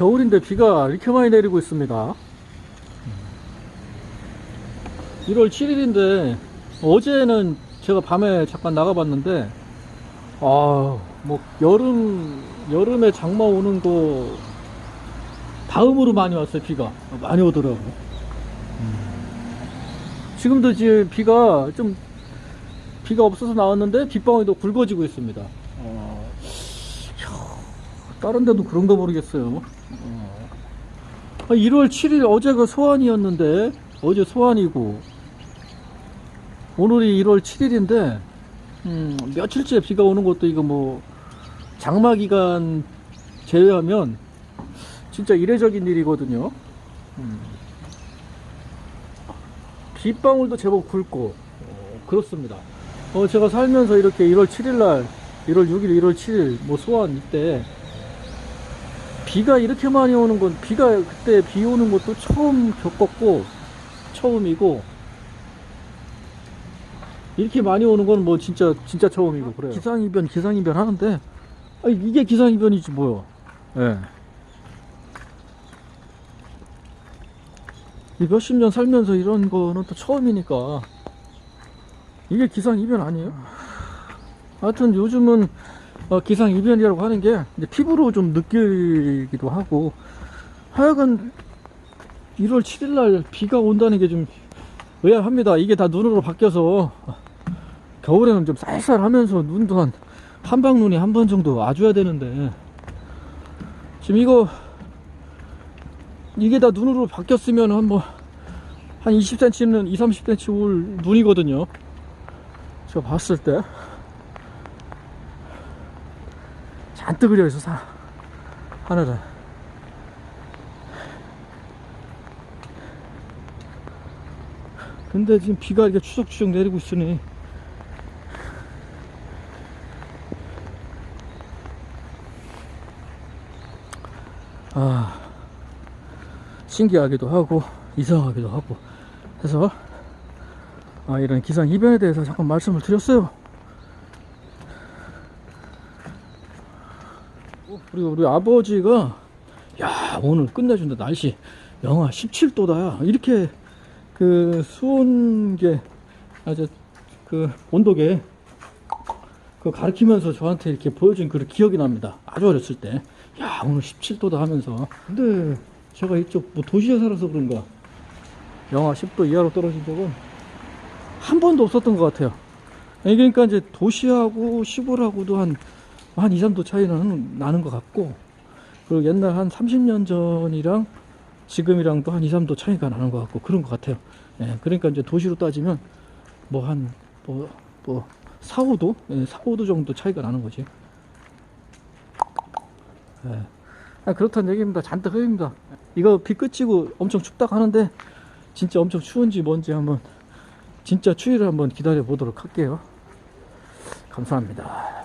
겨울인데 비가 이렇게 많이 내리고 있습니다. 1월 7일인데 어제는 제가 밤에 잠깐 나가봤는데 아, 뭐 여름 여름에 장마 오는 거 다음으로 많이 왔어요 비가 많이 오더라고. 지금도 지금 비가 좀 비가 없어서 나왔는데 빗방울도 굵어지고 있습니다. 어, 혀, 다른 데도 그런가 모르겠어요. 어. 1월 7일 어제가 소환이었는데 어제 소환이고 오늘이 1월 7일인데 음, 며칠째 비가 오는 것도 이거 뭐 장마 기간 제외하면 진짜 이례적인 일이거든요. 음. 빗방울도 제법 굵고 어, 그렇습니다. 어, 제가 살면서 이렇게 1월 7일 날 1월 6일, 1월 7일 뭐 소환 이때 비가 이렇게 많이 오는 건 비가 그때 비 오는 것도 처음 겪었고 처음이고 이렇게 많이 오는 건 뭐 진짜 진짜 처음이고 그래요. 기상이변 기상이변 하는데 아니, 이게 기상이변이지 뭐요. 예. 이 몇십 년 살면서 이런 거는 또 처음이니까 이게 기상이변 아니에요? 하여튼 요즘은 어, 기상이변이라고 하는 게 피부로 좀 느끼기도 하고 하여간 1월 7일 날 비가 온다는 게 좀 의아합니다. 이게 다 눈으로 바뀌어서 겨울에는 좀 쌀쌀하면서 눈도 한 한방 눈이 한 번 정도 와줘야 되는데 지금 이거 이게 다 눈으로 바뀌었으면 한뭐한 20cm는 2, 30cm 올 눈이거든요. 제가 봤을 때 잔뜩 그려 있어 사 하늘에. 근데 지금 비가 이렇게 추적추적 내리고 있으니 아 신기하기도 하고 이상하기도 하고 해서 아, 이런 기상 이변에 대해서 잠깐 말씀을 드렸어요. 그리고 우리 아버지가 야 오늘 끝내준다 날씨 영하 17도다 이렇게 그 수온 게 아주 그 온도계 그 가르치면서 저한테 이렇게 보여준 그 기억이 납니다. 아주 어렸을 때. 야, 오늘 17도다 하면서. 근데 제가 이쪽 뭐 도시에 살아서 그런가. 영하 10도 이하로 떨어진 적은 한 번도 없었던 것 같아요. 그러니까 이제 도시하고 시골하고도 한, 한 2, 3도 차이는 나는 것 같고, 그리고 옛날 한 30년 전이랑 지금이랑도 한 2, 3도 차이가 나는 것 같고, 그런 것 같아요. 예, 그러니까 이제 도시로 따지면 뭐 한, 뭐, 뭐, 4, 5도? 예, 4, 5도 정도 차이가 나는 거지. 예. 아, 그렇다는 얘기입니다. 잔뜩 흐립니다. 이거 비 끝이고 엄청 춥다 하는데, 진짜 엄청 추운지 뭔지 한번, 진짜 추위를 한번 기다려 보도록 할게요. 감사합니다.